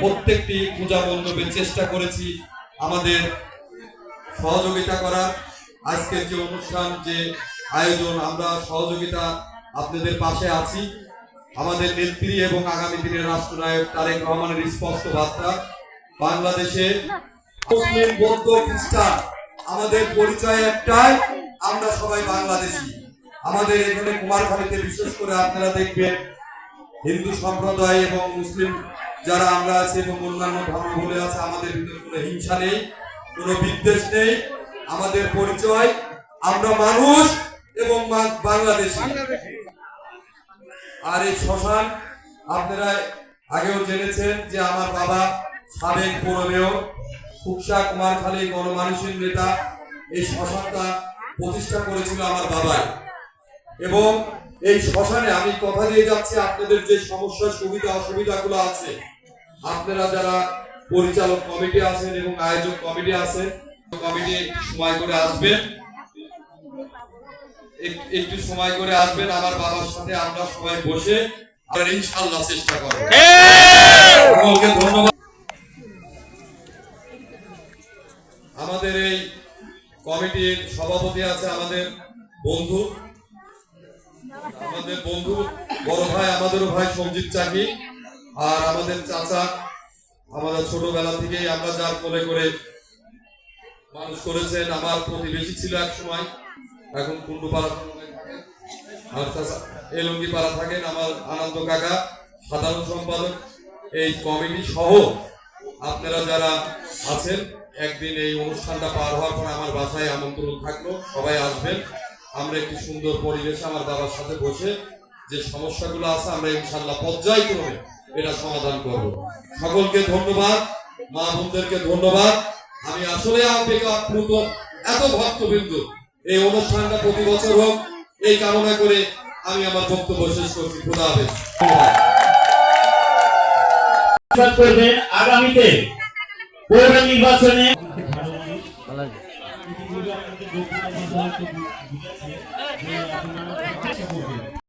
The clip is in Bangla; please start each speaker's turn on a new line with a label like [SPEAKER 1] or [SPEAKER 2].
[SPEAKER 1] প্রত্যেকটি পূজা চেষ্টা করেছি আমাদের সহযোগিতা করার। আজকের যে অনুষ্ঠান, যে আয়োজন, আমরা সহযোগিতা আপনাদের পাশে আছি। আমাদের নেত্রী এবং আগামী দিনের রাষ্ট্রনায়ক তারেক রহমানের স্পষ্ট বার্তা, বাংলাদেশে মুসলিম, বৌদ্ধ, খ্রিস্টান, আমাদের পরিচয় একটাই, আমরা সবাই বাংলাদেশি। আমাদের এখানে কুমারখালীতে বিশেষ করে আপনারা দেখবেন হিন্দু সম্প্রদায় এবং মুসলিম যারা আমরা আছি এবং অন্যান্য ধর্ম বলে আছে, আমাদের ভিতরে কোনো হিংসা নেই, কোনো বিদ্বেষ নেই, আমাদের পরিচয়, আমরা মানুষ এবং বাংলাদেশি। আর এই শ্মশান, আপনারা আগেও জেনেছেন যে আমার বাবা সাবেক পৌরমেয় খুকসা কুমারখালী গণমানুষের নেতা, এই শ্মশানটা প্রতিষ্ঠা করেছিল আমার বাবাই। এবং এই শ্মশানে আমি কথা দিয়ে যাচ্ছি আপনাদের যে সমস্যা, সুবিধা, অসুবিধাগুলো আছে। আপনারা যারা পরিচালক কমিটি আছেন এবং আয়োজক কমিটি আছেন, কমিটি সময় করে আসবেন। একটু সময় করে আসবেন, আমার বাবার সাথে আমরা সবাই বসে ইনশাল্লাহ চেষ্টা করব। ধন্যবাদ। আমাদের এই কমিটির সভাপতি আছে আমাদের বন্ধু। আমাদের বন্ধু, বড় ভাই, আমাদেরও ভাই সঞ্জিত চাকি আর আমাদের চাচা, আমাদের ছোটবেলা আমরা যার কোলে করে মানুষ করেছেন, আমার প্রতিবেশী ছিল এক সময়। এখন কুন্ডুপাড়া আর পাড়া থাকেন, আমার আনন্দ কাকা, সাধারণ সম্পাদক। এই কমিটি সহ আপনারা যারা আছেন, একদিন এই অনুষ্ঠানটা পার হওয়ার পর আমার বাসায় আমন্ত্রণ থাকল, সবাই আসবেন। আমরা একটি সুন্দর পরিবেশে আমার বাবার সাথে বসে যে সমস্যাগুলো আছে আমরা ইনশাল্লাহ পর্যায়ক্রমে এটা সমাধান করব। সকলকে ধন্যবাদ, মা বোনদেরকে ধন্যবাদ। আমি আসলে অপেক্ষা আপ্লুত, এত ভক্তবিন্দু। এই অনুষ্ঠানটা প্রতি বছর হোক, এই কামনা করে আমি আমার বক্তব্য শেষ করছি। খোদা
[SPEAKER 2] করবেন আগামীতে পৌর নির্বাচনে
[SPEAKER 3] আপনাদের